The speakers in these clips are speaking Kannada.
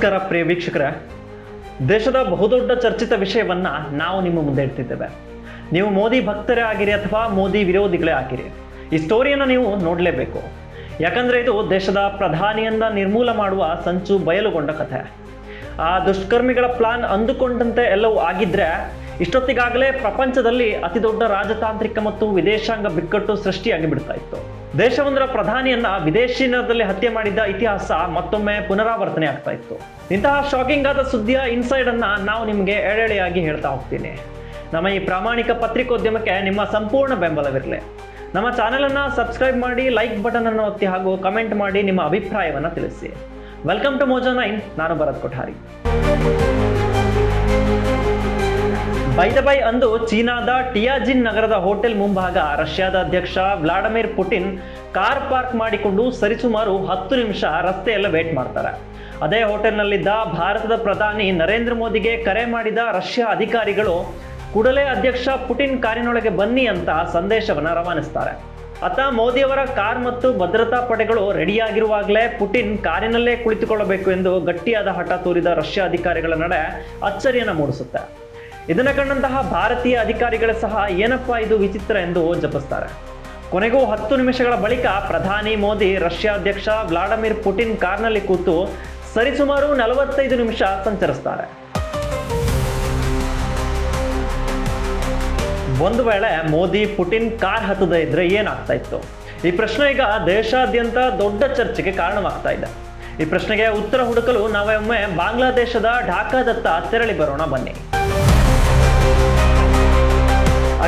ನಮಸ್ಕಾರ ಪ್ರಿಯ ವೀಕ್ಷಕರೇ. ದೇಶದ ಬಹುದೊಡ್ಡ ಚರ್ಚಿತ ವಿಷಯವನ್ನ ನಾವು ನಿಮ್ಮ ಮುಂದೆ ಇಡ್ತಿದ್ದೇವೆ. ನೀವು ಮೋದಿ ಭಕ್ತರೇ ಆಗಿರಿ ಅಥವಾ ಮೋದಿ ವಿರೋಧಿಗಳೇ ಆಗಿರಿ, ಈ ಸ್ಟೋರಿಯನ್ನು ನೀವು ನೋಡಲೇಬೇಕು. ಯಾಕಂದ್ರೆ ಇದು ದೇಶದ ಪ್ರಧಾನಿಯನ್ನ ನಿರ್ಮೂಲ ಮಾಡುವ ಸಂಚು ಬಯಲುಗೊಂಡ ಕಥೆ. ಆ ದುಷ್ಕರ್ಮಿಗಳ ಪ್ಲಾನ್ ಅಂದುಕೊಂಡಂತೆ ಎಲ್ಲವೂ ಆಗಿದ್ರೆ, ಇಷ್ಟೊತ್ತಿಗಾಗಲೇ ಪ್ರಪಂಚದಲ್ಲಿ ಅತಿ ದೊಡ್ಡ ರಾಜತಾಂತ್ರಿಕ ಮತ್ತು ವಿದೇಶಾಂಗ ಬಿಕ್ಕಟ್ಟು ಸೃಷ್ಟಿಯಾಗಿ ಬಿಡ್ತಾ ಇತ್ತು. ದೇಶವೊಂದರ ಪ್ರಧಾನಿಯನ್ನ ವಿದೇಶಿನದಲ್ಲಿ ಹತ್ಯೆ ಮಾಡಿದ್ದ ಇತಿಹಾಸ ಮತ್ತೊಮ್ಮೆ ಪುನರಾವರ್ತನೆ ಆಗ್ತಾ ಇತ್ತು. ಇಂತಹ ಶಾಕಿಂಗ್ ಆದ ಸುದ್ದಿಯ ಇನ್ಸೈಡ್ ಅನ್ನ ನಾವು ನಿಮಗೆ ಎಳೆಳೆಯಾಗಿ ಹೇಳ್ತಾ ಹೋಗ್ತೀನಿ. ನಮ್ಮ ಈ ಪ್ರಾಮಾಣಿಕ ಪತ್ರಿಕೋದ್ಯಮಕ್ಕೆ ನಿಮ್ಮ ಸಂಪೂರ್ಣ ಬೆಂಬಲವಿರಲಿ. ನಮ್ಮ ಚಾನೆಲ್ ಅನ್ನ ಸಬ್ಸ್ಕ್ರೈಬ್ ಮಾಡಿ ಲೈಕ್ ಬಟನ್ ಅನ್ನು ಒತ್ತಿ ಹಾಗೂ ಕಮೆಂಟ್ ಮಾಡಿ ನಿಮ್ಮ ಅಭಿಪ್ರಾಯವನ್ನು ತಿಳಿಸಿ. ವೆಲ್ಕಮ್ ಟು ಮೋಜಾ ನೈನ್ ನಾನು ಭರತ್ ಕೊಠಾರಿ. ಬೈದ ಬೈ ಅಂದು ಚೀನಾದ ಟಿಯಾಜಿನ್ ನಗರದ ಹೋಟೆಲ್ ಮುಂಭಾಗ ರಷ್ಯಾದ ಅಧ್ಯಕ್ಷ ವ್ಲಾಡಿಮಿರ್ ಪುಟಿನ್ ಕಾರ್ ಪಾರ್ಕ್ ಮಾಡಿಕೊಂಡು ಸರಿಸುಮಾರು ಹತ್ತು ನಿಮಿಷ ರಸ್ತೆಯಲ್ಲ ವೇಟ್ ಮಾಡ್ತಾರೆ. ಅದೇ ಹೋಟೆಲ್ನಲ್ಲಿದ್ದ ಭಾರತದ ಪ್ರಧಾನಿ ನರೇಂದ್ರ ಮೋದಿಗೆ ಕರೆ ಮಾಡಿದ ರಷ್ಯಾ ಅಧಿಕಾರಿಗಳು, ಕೂಡಲೇ ಅಧ್ಯಕ್ಷ ಪುಟಿನ್ ಕಾರಿನೊಳಗೆ ಬನ್ನಿ ಅಂತ ಸಂದೇಶವನ್ನು ರವಾನಿಸ್ತಾರೆ. ಅತ್ತ ಮೋದಿಯವರ ಕಾರ್ ಮತ್ತು ಭದ್ರತಾ ಪಡೆಗಳು ರೆಡಿಯಾಗಿರುವಾಗಲೇ ಪುಟಿನ್ ಕಾರಿನಲ್ಲೇ ಕುಳಿತುಕೊಳ್ಳಬೇಕು ಎಂದು ಗಟ್ಟಿಯಾದ ಹಠ ತೋರಿದ ರಷ್ಯಾ ಅಧಿಕಾರಿಗಳ ನಡೆ ಅಚ್ಚರಿಯನ್ನು ಮೂಡಿಸುತ್ತೆ. ಇದನ್ನ ಕಂಡಂತಹ ಭಾರತೀಯ ಅಧಿಕಾರಿಗಳು ಸಹ ಏನಪ್ಪಾ ಇದು ವಿಚಿತ್ರ ಎಂದು ಜಪಿಸ್ತಾರೆ. ಕೊನೆಗೂ ಹತ್ತು ನಿಮಿಷಗಳ ಬಳಿಕ ಪ್ರಧಾನಿ ಮೋದಿ ರಷ್ಯಾ ಅಧ್ಯಕ್ಷ ವ್ಲಾಡಿಮಿರ್ ಪುಟಿನ್ ಕಾರ್ನಲ್ಲಿ ಕೂತು ಸರಿಸುಮಾರು ನಲವತ್ತೈದು ನಿಮಿಷ ಸಂಚರಿಸ್ತಾರೆ. ಒಂದು ವೇಳೆ ಮೋದಿ ಪುಟಿನ್ ಕಾರ್ ಹತ್ತದ ಇದ್ರೆ ಏನಾಗ್ತಾ ಇತ್ತು? ಈ ಪ್ರಶ್ನೆ ಈಗ ದೇಶಾದ್ಯಂತ ದೊಡ್ಡ ಚರ್ಚೆಗೆ ಕಾರಣವಾಗ್ತಾ ಇದೆ. ಈ ಪ್ರಶ್ನೆಗೆ ಉತ್ತರ ಹುಡುಕಲು ನಾವೊಮ್ಮೆ ಬಾಂಗ್ಲಾದೇಶದ ಢಾಕಾದತ್ತ ತೆರಳಿ ಬರೋಣ ಬನ್ನಿ.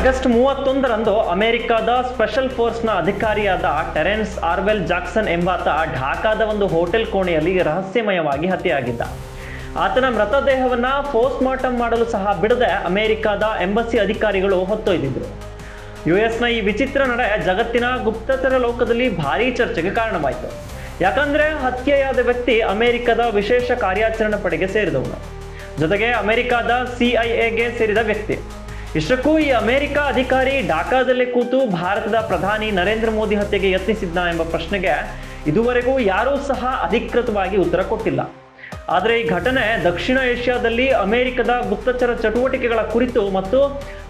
ಆಗಸ್ಟ್ ಮೂವತ್ತೊಂದರಂದು ಅಮೆರಿಕದ ಸ್ಪೆಷಲ್ ಫೋರ್ಸ್ನ ಅಧಿಕಾರಿಯಾದ ಟೆರೆನ್ಸ್ ಆರ್ವೆಲ್ ಜಾಕ್ಸನ್ ಎಂಬಾತ ಢಾಕಾದ ಒಂದು ಹೋಟೆಲ್ ಕೋಣೆಯಲ್ಲಿ ರಹಸ್ಯಮಯವಾಗಿ ಹತ್ಯೆಯಾಗಿದ್ದ. ಆತನ ಮೃತದೇಹವನ್ನು ಪೋಸ್ಟ್ ಮಾರ್ಟಮ್ ಮಾಡಲು ಸಹ ಬಿಡದೆ ಅಮೆರಿಕದ ಎಂಬಸಿ ಅಧಿಕಾರಿಗಳು ಹೊತ್ತೊಯ್ದಿದ್ರು. ಯುಎಸ್ನ ಈ ವಿಚಿತ್ರ ನಡೆ ಜಗತ್ತಿನ ಗುಪ್ತಚರ ಲೋಕದಲ್ಲಿ ಭಾರೀ ಚರ್ಚೆಗೆ ಕಾರಣವಾಯಿತು. ಯಾಕಂದ್ರೆ ಹತ್ಯೆಯಾದ ವ್ಯಕ್ತಿ ಅಮೆರಿಕದ ವಿಶೇಷ ಕಾರ್ಯಾಚರಣೆ ಪಡೆಗೆ ಸೇರಿದವನು. ಜೊತೆಗೆ ಅಮೆರಿಕದ ಸಿಐಎಗೆ ಸೇರಿದ ವ್ಯಕ್ತಿ. ಇಷ್ಟಕ್ಕೂ ಈ ಅಮೆರಿಕ ಅಧಿಕಾರಿ ಢಾಕಾದಲ್ಲೇ ಕೂತು ಭಾರತದ ಪ್ರಧಾನಿ ನರೇಂದ್ರ ಮೋದಿ ಹತ್ಯೆಗೆ ಯತ್ನಿಸಿದ್ನ ಎಂಬ ಪ್ರಶ್ನೆಗೆ ಇದುವರೆಗೂ ಯಾರೂ ಸಹ ಅಧಿಕೃತವಾಗಿ ಉತ್ತರ ಕೊಟ್ಟಿಲ್ಲ. ಆದರೆ ಈ ಘಟನೆ ದಕ್ಷಿಣ ಏಷ್ಯಾದಲ್ಲಿ ಅಮೆರಿಕದ ಗುಪ್ತಚರ ಚಟುವಟಿಕೆಗಳ ಕುರಿತು ಮತ್ತು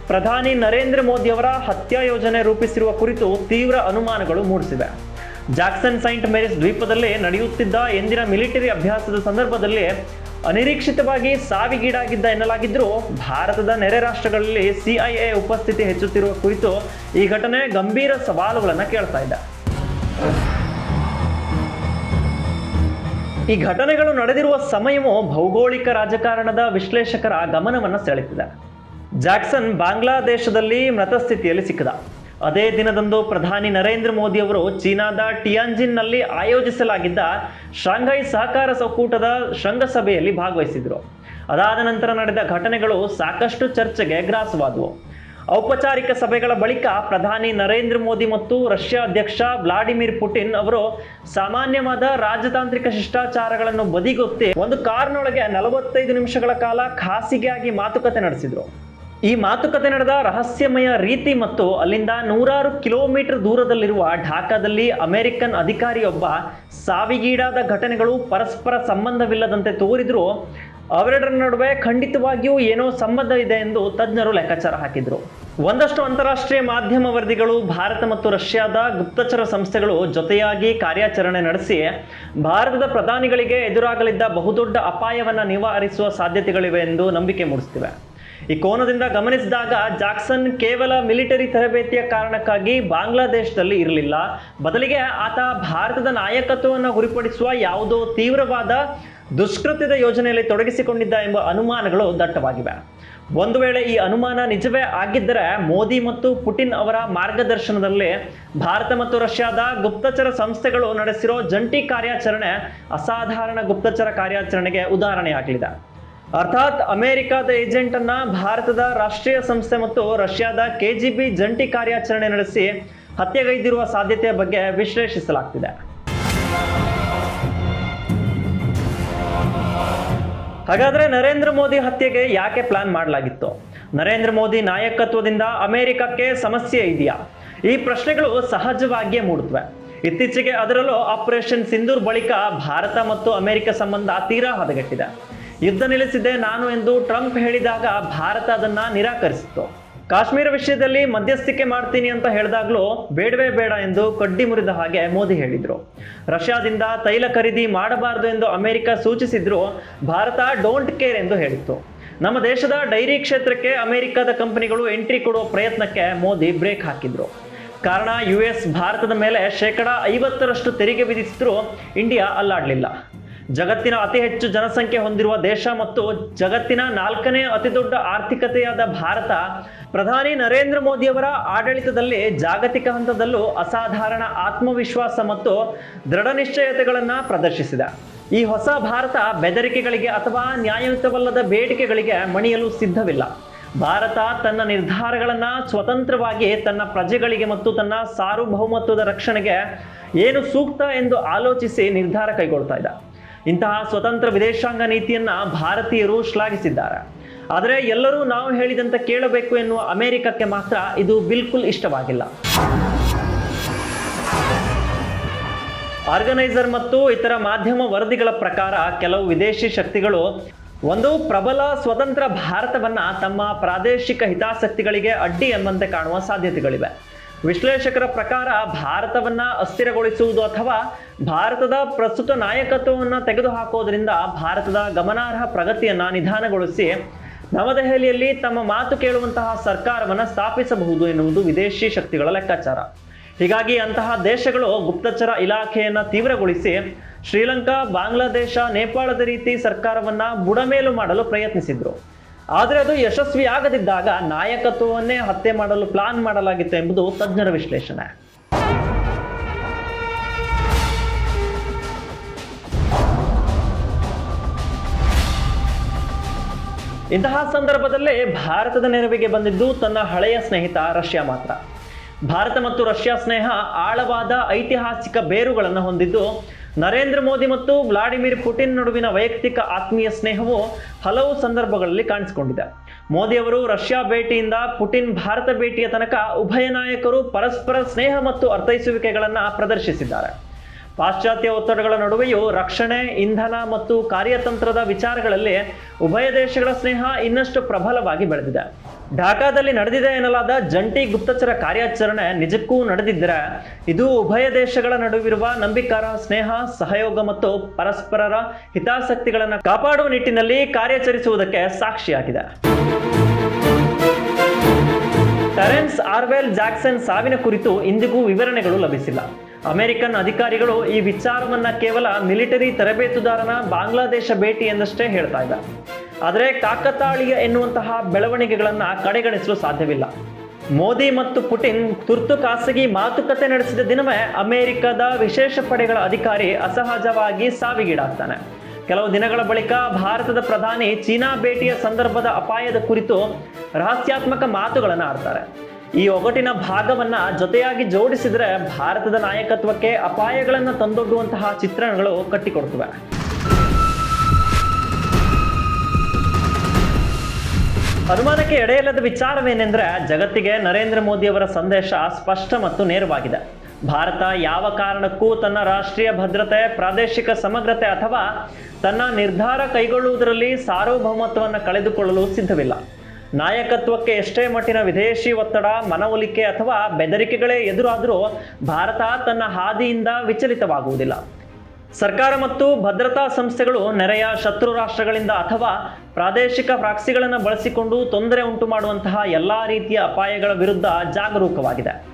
ಪ್ರಧಾನಿ ನರೇಂದ್ರ ಮೋದಿ ಅವರ ಹತ್ಯಾ ಯೋಜನೆ ರೂಪಿಸಿರುವ ಕುರಿತು ತೀವ್ರ ಅನುಮಾನಗಳು ಮೂಡಿಸಿವೆ. ಜಾಕ್ಸನ್ ಸೈಂಟ್ ಮೇರಿಸ್ ದ್ವೀಪದಲ್ಲಿ ನಡೆಯುತ್ತಿದ್ದ ಎಂದಿನ ಮಿಲಿಟರಿ ಅಭ್ಯಾಸದ ಸಂದರ್ಭದಲ್ಲಿ ಅನಿರೀಕ್ಷಿತವಾಗಿ ಸಾವಿಗೀಡಾಗಿದ್ದ ಎನ್ನಲಾಗಿದ್ದರೂ ಭಾರತದ ನೆರೆ ರಾಷ್ಟ್ರಗಳಲ್ಲಿ ಸಿಐಎ ಉಪಸ್ಥಿತಿ ಹೆಚ್ಚುತ್ತಿರುವ ಕುರಿತು ಈ ಘಟನೆ ಗಂಭೀರ ಸವಾಲುಗಳನ್ನು ಕೇಳ್ತಾ ಇದೆ. ಈ ಘಟನೆಗಳು ನಡೆದಿರುವ ಸಮಯವು ಭೌಗೋಳಿಕ ರಾಜಕಾರಣದ ವಿಶ್ಲೇಷಕರ ಗಮನವನ್ನು ಸೆಳೆತಿದೆ ಜಾಕ್ಸನ್ ಬಾಂಗ್ಲಾದೇಶದಲ್ಲಿ ಮೃತಸ್ಥಿತಿಯಲ್ಲಿ ಸಿಕ್ಕಿದ. ಅದೇ ದಿನದಂದು ಪ್ರಧಾನಿ ನರೇಂದ್ರ ಮೋದಿ ಅವರು ಚೀನಾದ ಟಿಯಾನ್ಜಿನ್ನಲ್ಲಿ ಆಯೋಜಿಸಲಾಗಿದ್ದ ಶಾಂಘೈ ಸಹಕಾರ ಒಕ್ಕೂಟದ ಶೃಂಗಸಭೆಯಲ್ಲಿ ಭಾಗವಹಿಸಿದರು. ಅದಾದ ನಂತರ ನಡೆದ ಘಟನೆಗಳು ಸಾಕಷ್ಟು ಚರ್ಚೆಗೆ ಗ್ರಾಸವಾದವು. ಔಪಚಾರಿಕ ಸಭೆಗಳ ಬಳಿಕ ಪ್ರಧಾನಿ ನರೇಂದ್ರ ಮೋದಿ ಮತ್ತು ರಷ್ಯಾ ಅಧ್ಯಕ್ಷ ವ್ಲಾಡಿಮಿರ್ ಪುಟಿನ್ ಅವರು ಸಾಮಾನ್ಯವಾದ ರಾಜತಾಂತ್ರಿಕ ಶಿಷ್ಟಾಚಾರಗಳನ್ನು ಬದಿಗೊತ್ತಿ ಒಂದು ಕಾರ್ನೊಳಗೆ ನಲವತ್ತೈದು ನಿಮಿಷಗಳ ಕಾಲ ಖಾಸಗಿಯಾಗಿ ಮಾತುಕತೆ ನಡೆಸಿದ್ರು. ಈ ಮಾತುಕತೆ ನಡೆದ ರಹಸ್ಯಮಯ ರೀತಿ ಮತ್ತು ಅಲ್ಲಿಂದ ನೂರಾರು ಕಿಲೋಮೀಟರ್ ದೂರದಲ್ಲಿರುವ ಢಾಕಾದಲ್ಲಿ ಅಮೆರಿಕನ್ ಅಧಿಕಾರಿಯೊಬ್ಬ ಸಾವಿಗೀಡಾದ ಘಟನೆಗಳು ಪರಸ್ಪರ ಸಂಬಂಧವಿಲ್ಲದಂತೆ ತೋರಿದ್ರು. ಅವೆರಡರ ನಡುವೆ ಖಂಡಿತವಾಗಿಯೂ ಏನೋ ಸಂಬಂಧ ಇದೆ ಎಂದು ತಜ್ಞರು ಲೆಕ್ಕಾಚಾರ ಹಾಕಿದ್ರು. ಒಂದಷ್ಟು ಅಂತಾರಾಷ್ಟ್ರೀಯ ಮಾಧ್ಯಮ ವರದಿಗಳು, ಭಾರತ ಮತ್ತು ರಷ್ಯಾದ ಗುಪ್ತಚರ ಸಂಸ್ಥೆಗಳು ಜೊತೆಯಾಗಿ ಕಾರ್ಯಾಚರಣೆ ನಡೆಸಿ ಭಾರತದ ಪ್ರಧಾನಿಗಳಿಗೆ ಎದುರಾಗಲಿದ್ದ ಬಹುದೊಡ್ಡ ಅಪಾಯವನ್ನು ನಿವಾರಿಸುವ ಸಾಧ್ಯತೆಗಳಿವೆ ಎಂದು ನಂಬಿಕೆ ಮೂಡಿಸ್ತಿವೆ. ಈ ಕೋನದಿಂದ ಗಮನಿಸಿದಾಗ ಜಾಕ್ಸನ್ ಕೇವಲ ಮಿಲಿಟರಿ ತರಬೇತಿಯ ಕಾರಣಕ್ಕಾಗಿ ಬಾಂಗ್ಲಾದೇಶದಲ್ಲಿ ಇರಲಿಲ್ಲ. ಬದಲಿಗೆ ಆತ ಭಾರತದ ನಾಯಕತ್ವವನ್ನು ಗುರಿಪಡಿಸುವ ಯಾವುದೋ ತೀವ್ರವಾದ ದುಷ್ಕೃತ್ಯದ ಯೋಜನೆಯಲ್ಲಿ ತೊಡಗಿಸಿಕೊಂಡಿದ್ದ ಎಂಬ ಅನುಮಾನಗಳು ದಟ್ಟವಾಗಿವೆ. ಒಂದು ವೇಳೆ ಈ ಅನುಮಾನ ನಿಜವೇ ಆಗಿದ್ದರೆ ಮೋದಿ ಮತ್ತು ಪುಟಿನ್ ಅವರ ಮಾರ್ಗದರ್ಶನದಲ್ಲಿ ಭಾರತ ಮತ್ತು ರಷ್ಯಾದ ಗುಪ್ತಚರ ಸಂಸ್ಥೆಗಳು ನಡೆಸಿರೋ ಜಂಟಿ ಕಾರ್ಯಾಚರಣೆ ಅಸಾಧಾರಣ ಗುಪ್ತಚರ ಕಾರ್ಯಾಚರಣೆಗೆ ಉದಾಹರಣೆಯಾಗಲಿದೆ. ಅರ್ಥಾತ್ ಅಮೆರಿಕದ ಏಜೆಂಟ್ ಅನ್ನ ಭಾರತದ ರಾಷ್ಟ್ರೀಯ ಸಂಸ್ಥೆ ಮತ್ತು ರಷ್ಯಾದ ಕೆಜಿಬಿ ಜಂಟಿ ಕಾರ್ಯಾಚರಣೆ ನಡೆಸಿ ಹತ್ಯೆಗೈದಿರುವ ಸಾಧ್ಯತೆಯ ಬಗ್ಗೆ ವಿಶ್ಲೇಷಿಸಲಾಗ್ತಿದೆ. ಹಾಗಾದ್ರೆ ನರೇಂದ್ರ ಮೋದಿ ಹತ್ಯೆಗೆ ಯಾಕೆ ಪ್ಲಾನ್ ಮಾಡಲಾಗಿತ್ತು? ನರೇಂದ್ರ ಮೋದಿ ನಾಯಕತ್ವದಿಂದ ಅಮೆರಿಕಕ್ಕೆ ಸಮಸ್ಯೆ ಇದೆಯಾ? ಈ ಪ್ರಶ್ನೆಗಳು ಸಹಜವಾಗಿಯೇ ಮೂಡುತ್ತವೆ. ಇತ್ತೀಚೆಗೆ ಅದರಲ್ಲೂ ಆಪರೇಷನ್ ಸಿಂಧೂರ್ ಬಳಿಕ ಭಾರತ ಮತ್ತು ಅಮೆರಿಕ ಸಂಬಂಧ ತೀರಾ ಹದಗೆಟ್ಟಿದೆ. ಯುದ್ಧ ನಿಲ್ಲಿಸಿದ್ದೆ ನಾನು ಎಂದು ಟ್ರಂಪ್ ಹೇಳಿದಾಗ ಭಾರತ ಅದನ್ನ ನಿರಾಕರಿಸಿತ್ತು. ಕಾಶ್ಮೀರ ವಿಷಯದಲ್ಲಿ ಮಧ್ಯಸ್ಥಿಕೆ ಮಾಡ್ತೀನಿ ಅಂತ ಹೇಳಿದಾಗಲೂ ಬೇಡವೇ ಬೇಡ ಎಂದು ಕಡ್ಡಿ ಮುರಿದ ಹಾಗೆ ಮೋದಿ ಹೇಳಿದರು. ರಷ್ಯಾದಿಂದ ತೈಲ ಖರೀದಿ ಮಾಡಬಾರದು ಎಂದು ಅಮೆರಿಕ ಸೂಚಿಸಿದ್ರು. ಭಾರತ ಡೋಂಟ್ ಕೇರ್ ಎಂದು ಹೇಳಿತ್ತು. ನಮ್ಮ ದೇಶದ ಡೈರಿ ಕ್ಷೇತ್ರಕ್ಕೆ ಅಮೆರಿಕದ ಕಂಪನಿಗಳು ಎಂಟ್ರಿ ಕೊಡುವ ಪ್ರಯತ್ನಕ್ಕೆ ಮೋದಿ ಬ್ರೇಕ್ ಹಾಕಿದ್ರು. ಕಾರಣ ಯು ಎಸ್, ಭಾರತದ ಮೇಲೆ ಶೇಕಡ ಐವತ್ತರಷ್ಟು ತೆರಿಗೆ ವಿಧಿಸಿದ್ರು ಇಂಡಿಯಾ ಅಲ್ಲಾಡಲಿಲ್ಲ. ಜಗತ್ತಿನ ಅತಿ ಹೆಚ್ಚು ಜನಸಂಖ್ಯೆ ಹೊಂದಿರುವ ದೇಶ ಮತ್ತು ಜಗತ್ತಿನ ನಾಲ್ಕನೇ ಅತಿ ದೊಡ್ಡ ಆರ್ಥಿಕತೆಯಾದ ಭಾರತ, ಪ್ರಧಾನಿ ನರೇಂದ್ರ ಮೋದಿಯವರ ಆಡಳಿತದಲ್ಲಿ ಜಾಗತಿಕ ಹಂತದಲ್ಲೂ ಅಸಾಧಾರಣ ಆತ್ಮವಿಶ್ವಾಸ ಮತ್ತು ದೃಢ ನಿಶ್ಚಯತೆಗಳನ್ನು ಪ್ರದರ್ಶಿಸಿದೆ. ಈ ಹೊಸ ಭಾರತ ಬೆದರಿಕೆಗಳಿಗೆ ಅಥವಾ ನ್ಯಾಯಯುತವಲ್ಲದ ಬೇಡಿಕೆಗಳಿಗೆ ಮಣಿಯಲು ಸಿದ್ಧವಿಲ್ಲ. ಭಾರತ ತನ್ನ ನಿರ್ಧಾರಗಳನ್ನು ಸ್ವತಂತ್ರವಾಗಿ ತನ್ನ ಪ್ರಜೆಗಳಿಗೆ ಮತ್ತು ತನ್ನ ಸಾರ್ವಭೌಮತ್ವದ ರಕ್ಷಣೆಗೆ ಏನು ಸೂಕ್ತ ಎಂದು ಆಲೋಚಿಸಿ ನಿರ್ಧಾರ ಕೈಗೊಳ್ತಾ ಇದೆ. ಇಂತಹ ಸ್ವತಂತ್ರ ವಿದೇಶಾಂಗ ನೀತಿಯನ್ನ ಭಾರತೀಯರು ಶ್ಲಾಘಿಸಿದ್ದಾರೆ. ಆದರೆ ಎಲ್ಲರೂ ನಾವು ಹೇಳಿದಂತೆ ಕೇಳಬೇಕು ಎನ್ನುವ ಅಮೆರಿಕಕ್ಕೆ ಮಾತ್ರ ಇದು ಬಿಲ್ಕುಲ್ ಇಷ್ಟವಾಗಿಲ್ಲ. ಆರ್ಗನೈಸರ್ ಮತ್ತು ಇತರ ಮಾಧ್ಯಮ ವರದಿಗಳ ಪ್ರಕಾರ ಕೆಲವು ವಿದೇಶಿ ಶಕ್ತಿಗಳು ಒಂದು ಪ್ರಬಲ ಸ್ವತಂತ್ರ ಭಾರತವನ್ನ ತಮ್ಮ ಪ್ರಾದೇಶಿಕ ಹಿತಾಸಕ್ತಿಗಳಿಗೆ ಅಡ್ಡಿ ಎಂಬಂತೆ ಕಾಣುವ ಸಾಧ್ಯತೆಗಳಿವೆ. ವಿಶ್ಲೇಷಕರ ಪ್ರಕಾರ ಭಾರತವನ್ನ ಅಸ್ಥಿರಗೊಳಿಸುವುದು ಅಥವಾ ಭಾರತದ ಪ್ರಸ್ತುತ ನಾಯಕತ್ವವನ್ನು ತೆಗೆದುಹಾಕೋದ್ರಿಂದ ಭಾರತದ ಗಮನಾರ್ಹ ಪ್ರಗತಿಯನ್ನ ನಿಧಾನಗೊಳಿಸಿ ನವದೆಹಲಿಯಲ್ಲಿ ತಮ್ಮ ಮಾತು ಕೇಳುವಂತಹ ಸರ್ಕಾರವನ್ನು ಸ್ಥಾಪಿಸಬಹುದು ಎನ್ನುವುದು ವಿದೇಶಿ ಶಕ್ತಿಗಳ ಲೆಕ್ಕಾಚಾರ. ಹೀಗಾಗಿ ಅಂತಹ ದೇಶಗಳು ಗುಪ್ತಚರ ಇಲಾಖೆಯನ್ನ ತೀವ್ರಗೊಳಿಸಿ ಶ್ರೀಲಂಕಾ, ಬಾಂಗ್ಲಾದೇಶ, ನೇಪಾಳದ ರೀತಿ ಸರ್ಕಾರವನ್ನ ಬುಡಮೇಲು ಮಾಡಲು ಪ್ರಯತ್ನಿಸಿದ್ರು. ಆದರೆ ಅದು ಯಶಸ್ವಿಯಾಗದಿದ್ದಾಗ ನಾಯಕತ್ವವನ್ನೇ ಹತ್ಯೆ ಮಾಡಲು ಪ್ಲಾನ್ ಮಾಡಲಾಗಿತ್ತು ಎಂಬುದು ತಜ್ಞರ ವಿಶ್ಲೇಷಣೆ. ಇಂತಹ ಸಂದರ್ಭದಲ್ಲೇ ಭಾರತದ ನೆರವಿಗೆ ಬಂದಿದ್ದು ತನ್ನ ಹಳೆಯ ಸ್ನೇಹಿತ ರಷ್ಯಾ ಮಾತ್ರ. ಭಾರತ ಮತ್ತು ರಷ್ಯಾ ಸ್ನೇಹ ಆಳವಾದ ಐತಿಹಾಸಿಕ ಬೇರುಗಳನ್ನು ಹೊಂದಿದ್ದು ನರೇಂದ್ರ ಮೋದಿ ಮತ್ತು ವ್ಲಾಡಿಮಿರ್ ಪುಟಿನ್ ನಡುವಿನ ವೈಯಕ್ತಿಕ ಆತ್ಮೀಯ ಸ್ನೇಹವು ಹಲವು ಸಂದರ್ಭಗಳಲ್ಲಿ ಕಾಣಿಸಿಕೊಂಡಿದೆ. ಮೋದಿ ಅವರು ರಷ್ಯಾ ಭೇಟಿಯಿಂದ ಪುಟಿನ್ ಭಾರತ ಭೇಟಿಯ ತನಕ ಉಭಯ ನಾಯಕರು ಪರಸ್ಪರ ಸ್ನೇಹ ಮತ್ತು ಅರ್ಥೈಸುವಿಕೆಗಳನ್ನು ಪ್ರದರ್ಶಿಸಿದ್ದಾರೆ. ಪಾಶ್ಚಾತ್ಯ ಒತ್ತಡಗಳ ನಡುವೆಯೂ ರಕ್ಷಣೆ, ಇಂಧನ ಮತ್ತು ಕಾರ್ಯತಂತ್ರದ ವಿಚಾರಗಳಲ್ಲಿ ಉಭಯ ದೇಶಗಳ ಸ್ನೇಹ ಇನ್ನಷ್ಟು ಪ್ರಬಲವಾಗಿ ಬೆಳೆದಿದೆ. ಢಾಕಾದಲ್ಲಿ ನಡೆದಿದೆ ಎನ್ನಲಾದ ಜಂಟಿ ಗುಪ್ತಚರ ಕಾರ್ಯಾಚರಣೆ ನಿಜಕ್ಕೂ ನಡೆದಿದ್ದರೆ ಇದು ಉಭಯ ದೇಶಗಳ ನಡುವಿರುವ ನಂಬಿಕಾರ ಸ್ನೇಹ, ಸಹಯೋಗ ಮತ್ತು ಪರಸ್ಪರರ ಹಿತಾಸಕ್ತಿಗಳನ್ನು ಕಾಪಾಡುವ ನಿಟ್ಟಿನಲ್ಲಿ ಕಾರ್ಯಾಚರಿಸುವುದಕ್ಕೆ ಸಾಕ್ಷಿಯಾಗಿದೆ. ಟೆರೆನ್ಸ್ ಆರ್ವೆಲ್ ಜಾಕ್ಸನ್ ಸಾವಿನ ಕುರಿತು ಇಂದಿಗೂ ವಿವರಣೆಗಳು ಲಭಿಸಿಲ್ಲ. ಅಮೆರಿಕನ್ ಅಧಿಕಾರಿಗಳು ಈ ವಿಚಾರವನ್ನ ಕೇವಲ ಮಿಲಿಟರಿ ತರಬೇತುದಾರನ ಬಾಂಗ್ಲಾದೇಶ ಭೇಟಿ ಎಂದಷ್ಟೇ ಹೇಳ್ತಾ ಇದ್ದಾರೆ. ಆದರೆ ಕಾಕತಾಳೀಯ ಎನ್ನುವಂತಹ ಬೆಳವಣಿಗೆಗಳನ್ನು ಕಡೆಗಣಿಸಲು ಸಾಧ್ಯವಿಲ್ಲ. ಮೋದಿ ಮತ್ತು ಪುಟಿನ್ ತುರ್ತು ಖಾಸಗಿ ಮಾತುಕತೆ ನಡೆಸಿದ ದಿನವೇ ಅಮೆರಿಕದ ವಿಶೇಷ ಪಡೆಗಳ ಅಧಿಕಾರಿ ಅಸಹಜವಾಗಿ ಸಾವಿಗೀಡಾಗ್ತಾನೆ. ಕೆಲವು ದಿನಗಳ ಬಳಿಕ ಭಾರತದ ಪ್ರಧಾನಿ ಚೀನಾ ಭೇಟಿಯ ಸಂದರ್ಭದ ಅಪಾಯದ ಕುರಿತು ರಹಸ್ಯಾತ್ಮಕ ಮಾತುಗಳನ್ನು ಆಡ್ತಾರೆ. ಈ ಒಗಟಿನ ಭಾಗವನ್ನ ಜೊತೆಯಾಗಿ ಜೋಡಿಸಿದರೆ ಭಾರತದ ನಾಯಕತ್ವಕ್ಕೆ ಅಪಾಯಗಳನ್ನು ತಂದೊಡ್ಡುವಂತಹ ಚಿತ್ರಣಗಳು ಕಟ್ಟಿಕೊಡ್ತವೆ. ಅನುಮಾನಕ್ಕೆ ಎಡೆಯಲ್ಲದ ವಿಚಾರವೇನೆಂದ್ರೆ ಜಗತ್ತಿಗೆ ನರೇಂದ್ರ ಮೋದಿ ಅವರ ಸಂದೇಶ ಸ್ಪಷ್ಟ ಮತ್ತು ನೇರವಾಗಿದೆ. ಭಾರತ ಯಾವ ಕಾರಣಕ್ಕೂ ತನ್ನ ರಾಷ್ಟ್ರೀಯ ಭದ್ರತೆ, ಪ್ರಾದೇಶಿಕ ಸಮಗ್ರತೆ ಅಥವಾ ತನ್ನ ನಿರ್ಧಾರ ಕೈಗೊಳ್ಳುವುದರಲ್ಲಿ ಸಾರ್ವಭೌಮತ್ವವನ್ನು ಕಳೆದುಕೊಳ್ಳಲು ಸಿದ್ಧವಿಲ್ಲ. ನಾಯಕತ್ವಕ್ಕೆ ಎಷ್ಟೇ ಮಟ್ಟಿನ ವಿದೇಶಿ ಒತ್ತಡ, ಮನವೊಲಿಕೆ ಅಥವಾ ಬೆದರಿಕೆಗಳೇ ಎದುರಾದರೂ ಭಾರತ ತನ್ನ ಹಾದಿಯಿಂದ ವಿಚಲಿತವಾಗುವುದಿಲ್ಲ. ಸರ್ಕಾರ ಮತ್ತು ಭದ್ರತಾ ಸಂಸ್ಥೆಗಳು ನೆರೆಯ ಶತ್ರು ರಾಷ್ಟ್ರಗಳಿಂದ ಅಥವಾ ಪ್ರಾದೇಶಿಕ ಪ್ರಾಕ್ಸಿಗಳನ್ನು ಬಳಸಿಕೊಂಡು ತೊಂದರೆ ಉಂಟು ಮಾಡುವಂತಹ ಎಲ್ಲ ರೀತಿಯ ಅಪಾಯಗಳ ವಿರುದ್ಧ ಜಾಗರೂಕವಾಗಿದೆ.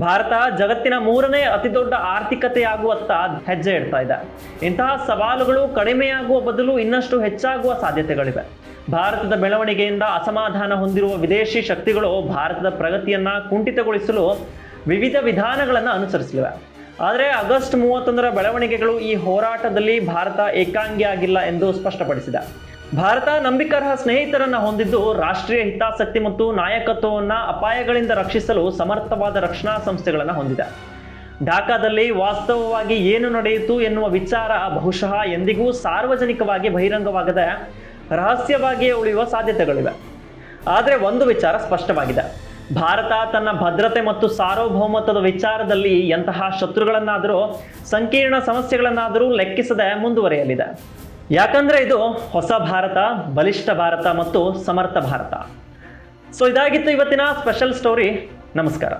ಭಾರತ ಜಗತ್ತಿನ ಮೂರನೇ ಅತಿದೊಡ್ಡ ಆರ್ಥಿಕತೆಯಾಗುವತ್ತ ಹೆಜ್ಜೆ ಇಡ್ತಾ ಇದೆ. ಇಂತಹ ಸವಾಲುಗಳು ಕಡಿಮೆಯಾಗುವ ಬದಲು ಇನ್ನಷ್ಟು ಹೆಚ್ಚಾಗುವ ಸಾಧ್ಯತೆಗಳಿವೆ. ಭಾರತದ ಬೆಳವಣಿಗೆಯಿಂದ ಅಸಮಾಧಾನ ಹೊಂದಿರುವ ವಿದೇಶಿ ಶಕ್ತಿಗಳು ಭಾರತದ ಪ್ರಗತಿಯನ್ನು ಕುಂಠಿತಗೊಳಿಸಲು ವಿವಿಧ ವಿಧಾನಗಳನ್ನು ಅನುಸರಿಸಲಿವೆ. ಆದರೆ ಆಗಸ್ಟ್ ಮೂವತ್ತೊಂದರ ಬೆಳವಣಿಗೆಗಳು ಈ ಹೋರಾಟದಲ್ಲಿ ಭಾರತ ಏಕಾಂಗಿಯಾಗಿಲ್ಲ ಎಂದು ಸ್ಪಷ್ಟಪಡಿಸಿದ. ಭಾರತ ನಂಬಿಕಾರ್ಹ ಸ್ನೇಹಿತರನ್ನ ಹೊಂದಿದ್ದು ರಾಷ್ಟ್ರೀಯ ಹಿತಾಸಕ್ತಿ ಮತ್ತು ನಾಯಕತ್ವವನ್ನು ಅಪಾಯಗಳಿಂದ ರಕ್ಷಿಸಲು ಸಮರ್ಥವಾದ ರಕ್ಷಣಾ ಸಂಸ್ಥೆಗಳನ್ನು ಹೊಂದಿದೆ. ಢಾಕಾದಲ್ಲಿ ವಾಸ್ತವವಾಗಿ ಏನು ನಡೆಯಿತು ಎನ್ನುವ ವಿಚಾರ ಬಹುಶಃ ಎಂದಿಗೂ ಸಾರ್ವಜನಿಕವಾಗಿ ಬಹಿರಂಗವಾಗದ ರಹಸ್ಯವಾಗಿಯೇ ಉಳಿಯುವ ಸಾಧ್ಯತೆಗಳಿವೆ. ಆದರೆ ಒಂದು ವಿಚಾರ ಸ್ಪಷ್ಟವಾಗಿದೆ. ಭಾರತ ತನ್ನ ಭದ್ರತೆ ಮತ್ತು ಸಾರ್ವಭೌಮತ್ವದ ವಿಚಾರದಲ್ಲಿ ಎಂತಹ ಶತ್ರುಗಳನ್ನಾದರೂ, ಸಂಕೀರ್ಣ ಸಮಸ್ಯೆಗಳನ್ನಾದರೂ ಲೆಕ್ಕಿಸದೆ ಮುಂದುವರಿಯಲಿದೆ. ಯಾಕಂದ್ರೆ ಇದು ಹೊಸ ಭಾರತ, ಬಲಿಷ್ಠ ಭಾರತ ಮತ್ತು ಸಮರ್ಥ ಭಾರತ. ಸೊ ಇದಾಗಿತ್ತು ಇವತ್ತಿನ ಸ್ಪೆಷಲ್ ಸ್ಟೋರಿ ನಮಸ್ಕಾರ.